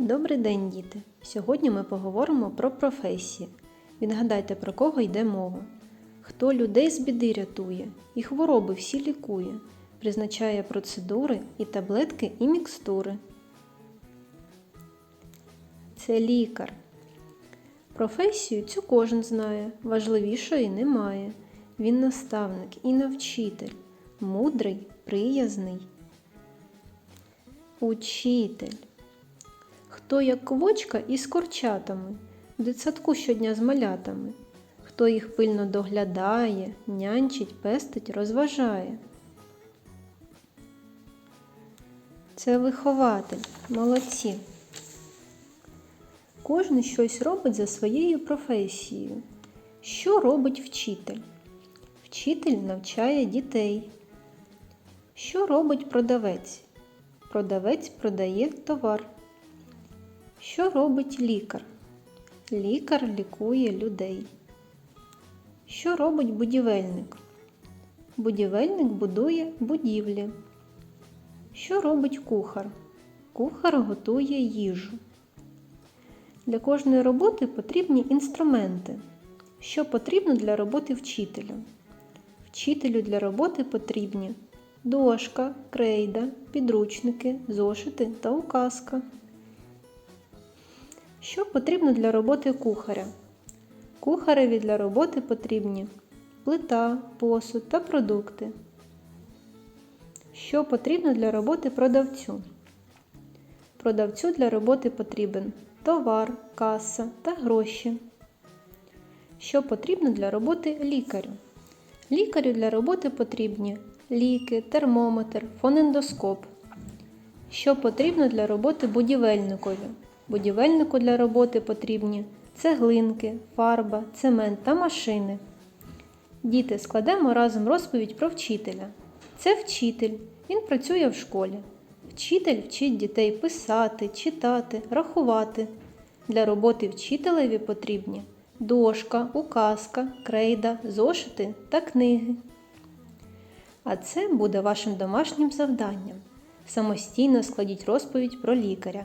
Добрий день, діти! Сьогодні ми поговоримо про професії. Відгадайте, про кого йде мова. Хто людей з біди рятує і хвороби всі лікує, призначає процедури і таблетки і мікстури. Це лікар. Професію цю кожен знає, важливішої немає. Він наставник і навчитель, мудрий, приязний. Учитель. Хто як квочка із корчатами, в дитсадку щодня з малятами, хто їх пильно доглядає, нянчить, пестить, розважає. Це вихователь, молодці. Кожен щось робить за своєю професією. Що робить вчитель? Вчитель навчає дітей. Що робить продавець? Продавець продає товар. Що робить лікар? Лікар лікує людей. Що робить будівельник? Будівельник будує будівлі. Що робить кухар? Кухар готує їжу. Для кожної роботи потрібні інструменти. Що потрібно для роботи вчителя? Вчителю для роботи потрібні дошка, крейда, підручники, зошити та указка. Що потрібно для роботи кухаря? Кухареві для роботи потрібні плита, посуд та продукти. Що потрібно для роботи продавцю? Продавцю для роботи потрібен товар, каса та гроші. Що потрібно для роботи лікарю? Лікарю для роботи потрібні ліки, термометр, фонендоскоп. Що потрібно для роботи будівельникові? Будівельнику для роботи потрібні цеглинки, фарба, цемент та машини. Діти, складемо разом розповідь про вчителя. Це вчитель, він працює в школі. Вчитель вчить дітей писати, читати, рахувати. Для роботи вчителеві потрібні дошка, указка, крейда, зошити та книги. А це буде вашим домашнім завданням. Самостійно складіть розповідь про лікаря.